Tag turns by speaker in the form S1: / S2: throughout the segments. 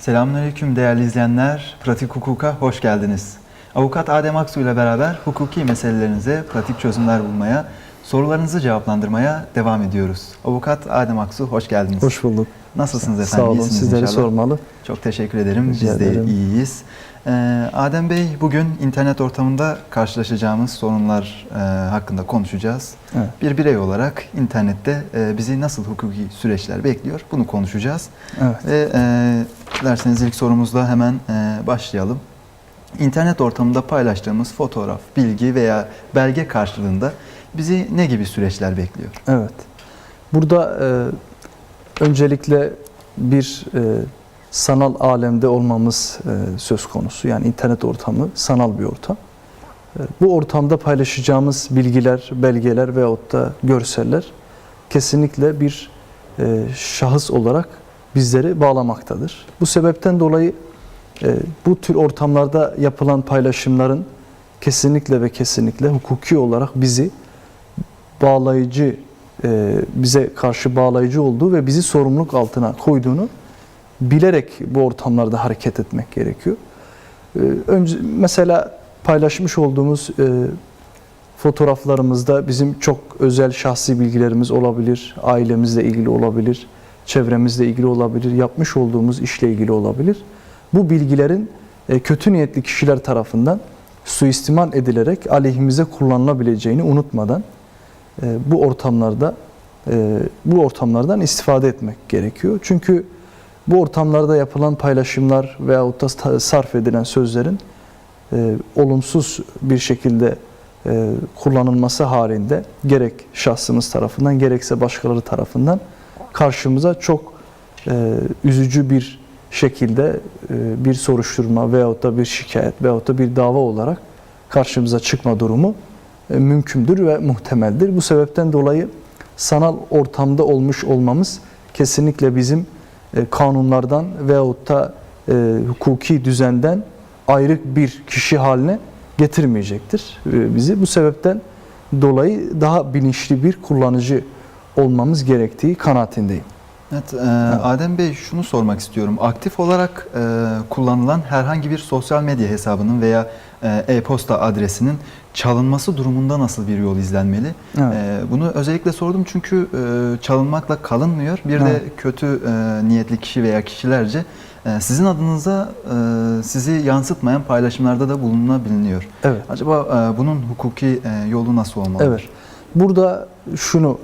S1: Selamünaleyküm değerli izleyenler. Pratik Hukuk'a hoş geldiniz. Avukat Adem Aksu ile beraber hukuki meselelerinize pratik çözümler bulmaya, sorularınızı cevaplandırmaya devam ediyoruz. Avukat Adem Aksu hoş geldiniz.
S2: Hoş bulduk.
S1: Nasılsınız efendim?
S2: Sağ olun.
S1: İyisiniz
S2: Sizleri
S1: inşallah.
S2: sormalı.
S1: Çok teşekkür ederim.
S2: Rica
S1: Biz de
S2: ederim.
S1: iyiyiz. Ee, Adem Bey bugün internet ortamında karşılaşacağımız sorunlar e, hakkında konuşacağız.
S2: Evet.
S1: Bir birey olarak internette e, bizi nasıl hukuki süreçler bekliyor bunu konuşacağız.
S2: Evet.
S1: Ve e, dilerseniz ilk sorumuzla hemen e, başlayalım. İnternet ortamında paylaştığımız fotoğraf, bilgi veya belge karşılığında bizi ne gibi süreçler bekliyor?
S2: Evet. Burada e, öncelikle bir e, sanal alemde olmamız e, söz konusu. Yani internet ortamı sanal bir ortam. E, bu ortamda paylaşacağımız bilgiler, belgeler veyahut da görseller kesinlikle bir e, şahıs olarak bizleri bağlamaktadır. Bu sebepten dolayı e, bu tür ortamlarda yapılan paylaşımların kesinlikle ve kesinlikle hukuki olarak bizi bağlayıcı, e, bize karşı bağlayıcı olduğu ve bizi sorumluluk altına koyduğunu bilerek bu ortamlarda hareket etmek gerekiyor. E, Önce mesela paylaşmış olduğumuz e, fotoğraflarımızda bizim çok özel şahsi bilgilerimiz olabilir, ailemizle ilgili olabilir, çevremizle ilgili olabilir, yapmış olduğumuz işle ilgili olabilir. Bu bilgilerin e, kötü niyetli kişiler tarafından suistimal edilerek aleyhimize kullanılabileceğini unutmadan e, bu ortamlarda e, bu ortamlardan istifade etmek gerekiyor. Çünkü bu ortamlarda yapılan paylaşımlar veyahut da sarf edilen sözlerin e, olumsuz bir şekilde e, kullanılması halinde gerek şahsımız tarafından gerekse başkaları tarafından karşımıza çok e, üzücü bir şekilde e, bir soruşturma veyahut da bir şikayet veyahut da bir dava olarak karşımıza çıkma durumu e, mümkündür ve muhtemeldir. Bu sebepten dolayı sanal ortamda olmuş olmamız kesinlikle bizim e, kanunlardan veyahut da e, hukuki düzenden ayrı bir kişi haline getirmeyecektir e, bizi. Bu sebepten dolayı daha bilinçli bir kullanıcı olmamız gerektiği kanaatindeyim.
S1: Evet, e, Adem Bey şunu sormak istiyorum. Aktif olarak e, kullanılan herhangi bir sosyal medya hesabının veya e, e-posta adresinin çalınması durumunda nasıl bir yol izlenmeli?
S2: Evet.
S1: E, bunu özellikle sordum çünkü e, çalınmakla kalınmıyor. Bir de
S2: Evet.
S1: kötü e, niyetli kişi veya kişilerce e, sizin adınıza e, sizi yansıtmayan paylaşımlarda da bulunabiliyor.
S2: Evet.
S1: Acaba e, bunun hukuki e, yolu nasıl olmalı?
S2: Evet. Burada şunu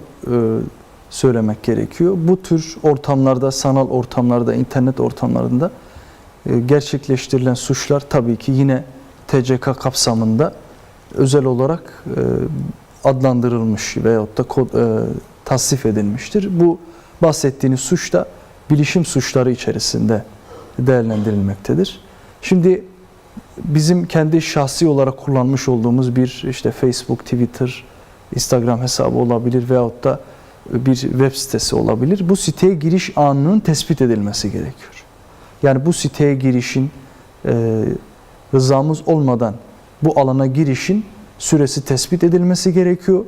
S2: söylemek gerekiyor. Bu tür ortamlarda, sanal ortamlarda, internet ortamlarında e, gerçekleştirilen suçlar tabii ki yine TCK kapsamında özel olarak e, adlandırılmış veyahut da e, tasnif edilmiştir. Bu bahsettiğiniz suç da bilişim suçları içerisinde değerlendirilmektedir. Şimdi bizim kendi şahsi olarak kullanmış olduğumuz bir işte Facebook, Twitter, Instagram hesabı olabilir veyahut da bir web sitesi olabilir. Bu siteye giriş anının tespit edilmesi gerekiyor. Yani bu siteye girişin e, rızamız olmadan bu alana girişin süresi tespit edilmesi gerekiyor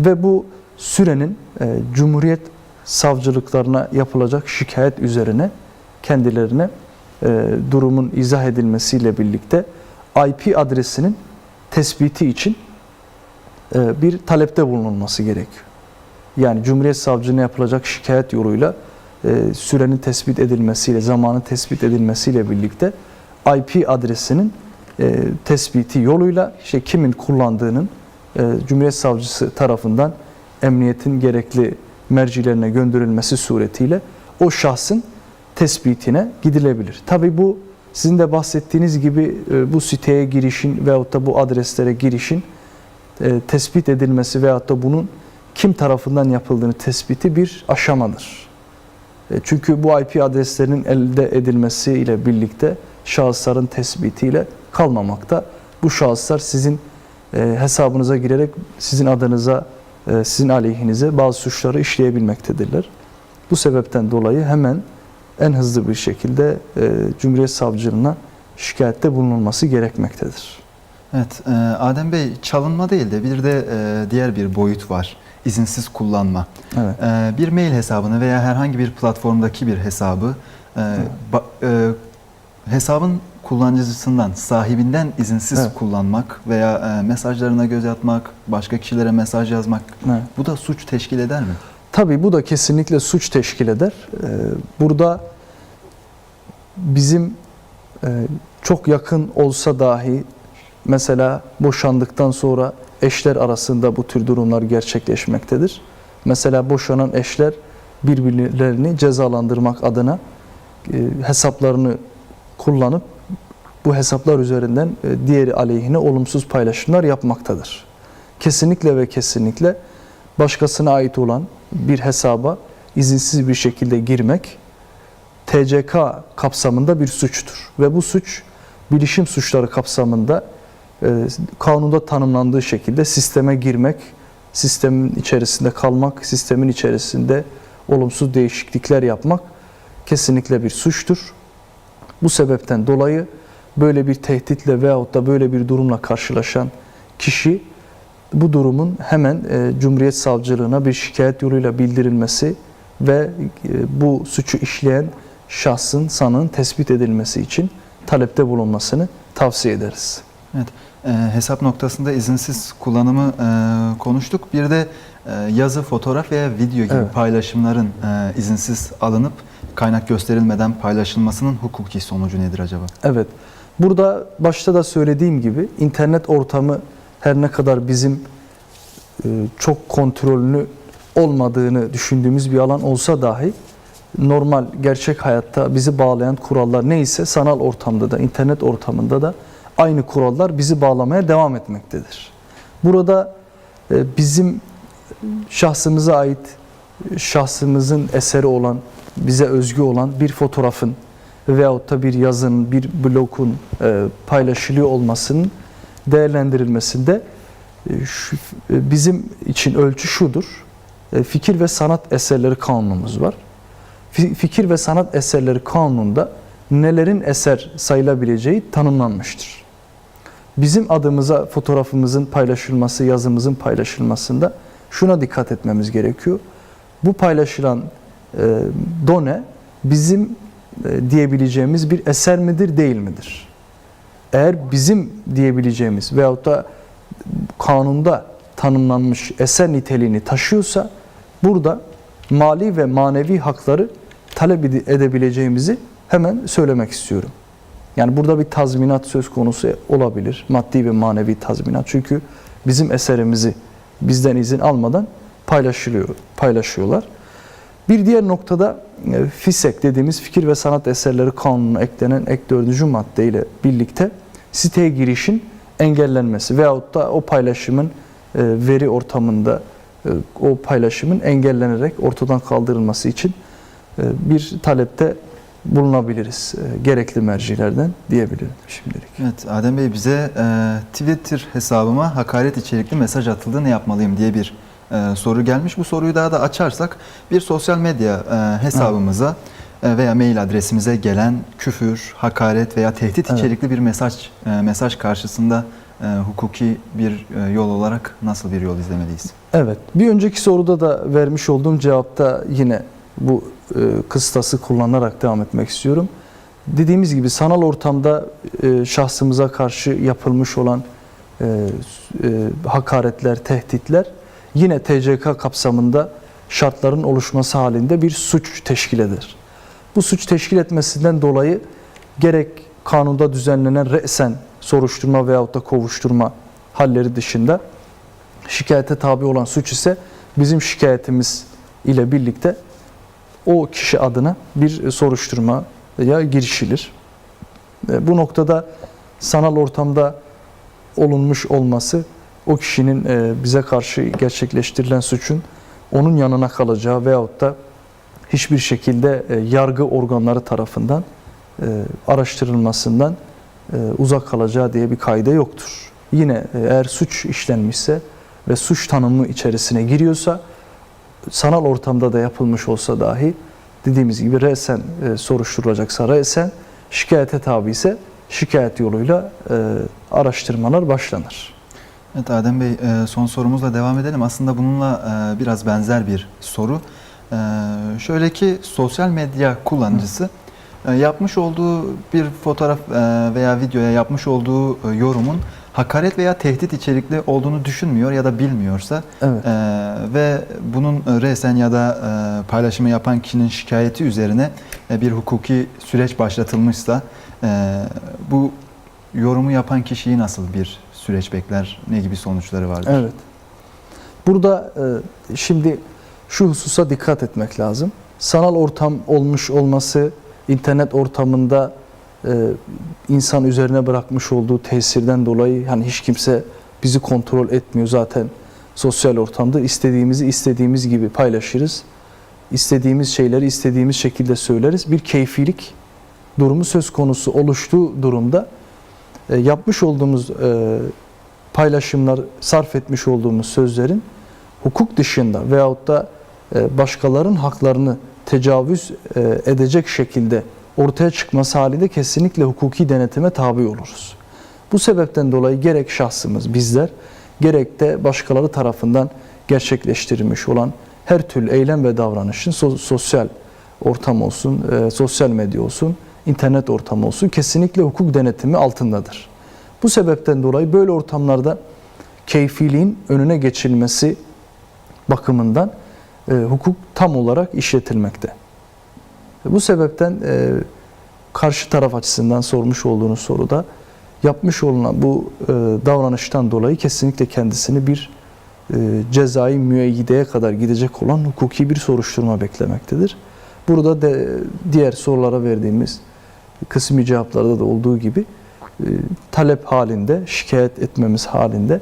S2: ve bu sürenin e, Cumhuriyet savcılıklarına yapılacak şikayet üzerine kendilerine e, durumun izah edilmesiyle birlikte IP adresinin tespiti için bir talepte bulunulması gerekiyor. Yani Cumhuriyet Savcılığına yapılacak şikayet yoluyla e, sürenin tespit edilmesiyle, zamanın tespit edilmesiyle birlikte IP adresinin e, tespiti yoluyla işte kimin kullandığının e, Cumhuriyet Savcısı tarafından emniyetin gerekli mercilerine gönderilmesi suretiyle o şahsın tespitine gidilebilir. Tabii bu sizin de bahsettiğiniz gibi e, bu siteye girişin veyahut da bu adreslere girişin e, tespit edilmesi veyahut da bunun kim tarafından yapıldığını tespiti bir aşamadır. E, Çünkü bu IP adreslerinin elde edilmesiyle birlikte şahısların tespitiyle kalmamakta. Bu şahıslar sizin e, hesabınıza girerek sizin adınıza, sizin aleyhinize bazı suçları işleyebilmektedirler. Bu sebepten dolayı hemen en hızlı bir şekilde Cumhuriyet Savcılığına şikayette bulunulması gerekmektedir.
S1: Evet, e, Adem Bey çalınma değil de bir de e, diğer bir boyut var. İzinsiz kullanma.
S2: Evet.
S1: E, bir mail hesabını veya herhangi bir platformdaki bir hesabı ba- e, hesabın kullanıcısından, sahibinden izinsiz
S2: Evet.
S1: kullanmak veya e, mesajlarına göz atmak, başka kişilere mesaj yazmak
S2: Evet.
S1: bu da suç teşkil eder mi?
S2: Tabii bu da kesinlikle suç teşkil eder. Burada bizim e, çok yakın olsa dahi mesela boşandıktan sonra eşler arasında bu tür durumlar gerçekleşmektedir. Mesela boşanan eşler birbirlerini cezalandırmak adına e, hesaplarını kullanıp bu hesaplar üzerinden e, diğeri aleyhine olumsuz paylaşımlar yapmaktadır. Kesinlikle ve kesinlikle başkasına ait olan bir hesaba izinsiz bir şekilde girmek TCK kapsamında bir suçtur. Ve bu suç bilişim suçları kapsamında kanunda tanımlandığı şekilde sisteme girmek, sistemin içerisinde kalmak, sistemin içerisinde olumsuz değişiklikler yapmak kesinlikle bir suçtur. Bu sebepten dolayı böyle bir tehditle veyahut da böyle bir durumla karşılaşan kişi bu durumun hemen e, Cumhuriyet Savcılığına bir şikayet yoluyla bildirilmesi ve e, bu suçu işleyen şahsın, sanığın tespit edilmesi için talepte bulunmasını tavsiye ederiz.
S1: E, hesap noktasında izinsiz kullanımı e, konuştuk. Bir de e, yazı, fotoğraf veya video gibi
S2: Evet.
S1: paylaşımların e, izinsiz alınıp kaynak gösterilmeden paylaşılmasının hukuki sonucu nedir acaba?
S2: Evet, burada başta da söylediğim gibi internet ortamı her ne kadar bizim e, çok kontrolünü olmadığını düşündüğümüz bir alan olsa dahi normal gerçek hayatta bizi bağlayan kurallar neyse sanal ortamda da internet ortamında da aynı kurallar bizi bağlamaya devam etmektedir. Burada e, bizim şahsımıza ait şahsımızın eseri olan bize özgü olan bir fotoğrafın veyahut da bir yazının, bir blokun e, paylaşılıyor olmasının değerlendirilmesinde e, bizim için ölçü şudur. Fikir ve sanat eserleri kanunumuz var. Fi- Fikir ve sanat eserleri kanununda nelerin eser sayılabileceği tanımlanmıştır. Bizim adımıza fotoğrafımızın paylaşılması, yazımızın paylaşılmasında şuna dikkat etmemiz gerekiyor. Bu paylaşılan e, done bizim e, diyebileceğimiz bir eser midir, değil midir? Eğer bizim diyebileceğimiz veyahut da kanunda tanımlanmış eser niteliğini taşıyorsa burada mali ve manevi hakları talep ede- edebileceğimizi hemen söylemek istiyorum. Yani burada bir tazminat söz konusu olabilir. Maddi ve manevi tazminat. Çünkü bizim eserimizi bizden izin almadan paylaşılıyor, paylaşıyorlar. Bir diğer noktada e, FİSEK dediğimiz Fikir ve Sanat Eserleri Kanunu'na eklenen ek dördüncü madde ile birlikte siteye girişin engellenmesi veyahut da o paylaşımın e, veri ortamında e, o paylaşımın engellenerek ortadan kaldırılması için bir talepte bulunabiliriz e, gerekli mercilerden diyebilirim şimdilik.
S1: Evet Adem Bey bize e, Twitter hesabıma hakaret içerikli mesaj atıldı ne yapmalıyım diye bir e, soru gelmiş. Bu soruyu daha da açarsak bir sosyal medya e, hesabımıza e, veya mail adresimize gelen küfür, hakaret veya tehdit
S2: Evet.
S1: içerikli bir mesaj e, mesaj karşısında e, hukuki bir e, yol olarak nasıl bir yol izlemeliyiz?
S2: Evet. Bir önceki soruda da vermiş olduğum cevapta yine bu e, kıstası kullanarak devam etmek istiyorum. Dediğimiz gibi sanal ortamda e, şahsımıza karşı yapılmış olan e, e, hakaretler, tehditler yine TCK kapsamında şartların oluşması halinde bir suç teşkil eder. Bu suç teşkil etmesinden dolayı gerek kanunda düzenlenen re'sen soruşturma veyahut da kovuşturma halleri dışında şikayete tabi olan suç ise bizim şikayetimiz ile birlikte o kişi adına bir soruşturmaya girişilir. Bu noktada sanal ortamda olunmuş olması o kişinin e, bize karşı gerçekleştirilen suçun onun yanına kalacağı veyahut da hiçbir şekilde e, yargı organları tarafından e, araştırılmasından uzak kalacağı diye bir kaide yoktur. Yine eğer suç işlenmişse ve suç tanımı içerisine giriyorsa sanal ortamda da yapılmış olsa dahi dediğimiz gibi resen e, soruşturulacaksa resen şikayete tabi ise şikayet yoluyla e, araştırmalar başlanır.
S1: Evet Adem Bey e, son sorumuzla devam edelim. Aslında bununla e, biraz benzer bir soru. E, Şöyle ki sosyal medya kullanıcısı yapmış olduğu bir fotoğraf veya videoya yapmış olduğu yorumun hakaret veya tehdit içerikli olduğunu düşünmüyor ya da bilmiyorsa
S2: Evet.
S1: e, ve bunun resen ya da e, paylaşımı yapan kişinin şikayeti üzerine e, bir hukuki süreç başlatılmışsa e, bu yorumu yapan kişiyi nasıl bir süreç bekler? Ne gibi sonuçları vardır?
S2: Evet. Burada e, şimdi şu hususa dikkat etmek lazım. Sanal ortam olmuş olması internet ortamında insan üzerine bırakmış olduğu tesirden dolayı hani hiç kimse bizi kontrol etmiyor zaten sosyal ortamda istediğimizi istediğimiz gibi paylaşırız. İstediğimiz şeyleri istediğimiz şekilde söyleriz. Bir keyfilik durumu söz konusu oluştuğu durumda e, yapmış olduğumuz e, paylaşımlar, sarf etmiş olduğumuz sözlerin hukuk dışında veyahut da e, başkalarının haklarını tecavüz e, edecek şekilde ortaya çıkması halinde kesinlikle hukuki denetime tabi oluruz. Bu sebepten dolayı gerek şahsımız bizler gerek de başkaları tarafından gerçekleştirilmiş olan her türlü eylem ve davranışın so- sosyal ortam olsun, e, sosyal medya olsun, internet ortamı olsun kesinlikle hukuk denetimi altındadır. Bu sebepten dolayı böyle ortamlarda keyfiliğin önüne geçilmesi bakımından e, hukuk tam olarak işletilmekte. Bu sebepten e, karşı taraf açısından sormuş olduğunuz soruda yapmış olunan bu e, davranıştan dolayı kesinlikle kendisini bir e, cezai müeyyideye kadar gidecek olan hukuki bir soruşturma beklemektedir. Burada de diğer sorulara verdiğimiz kısmi cevaplarda da olduğu gibi e, talep halinde, şikayet etmemiz halinde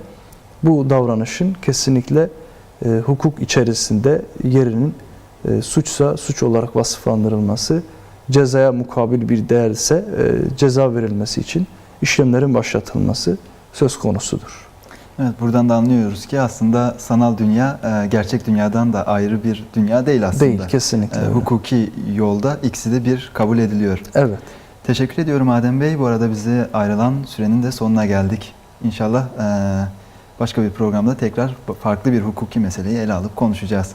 S2: bu davranışın kesinlikle e, hukuk içerisinde yerinin e, suçsa suç olarak vasıflandırılması, cezaya mukabil bir değerse e, ceza verilmesi için işlemlerin başlatılması söz konusudur.
S1: Evet buradan da anlıyoruz ki aslında sanal dünya e, gerçek dünyadan da ayrı bir dünya değil aslında.
S2: Değil kesinlikle.
S1: E, hukuki yolda ikisi de bir kabul ediliyor.
S2: Evet.
S1: Teşekkür ediyorum Adem Bey. Bu arada bize ayrılan sürenin de sonuna geldik. İnşallah e, başka bir programda tekrar farklı bir hukuki meseleyi ele alıp konuşacağız.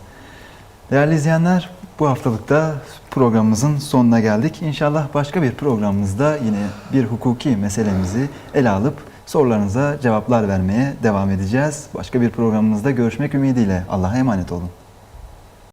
S1: Değerli izleyenler, bu haftalıkta programımızın sonuna geldik. İnşallah başka bir programımızda yine bir hukuki meselemizi ele alıp sorularınıza cevaplar vermeye devam edeceğiz. Başka bir programımızda görüşmek ümidiyle. Allah'a emanet olun.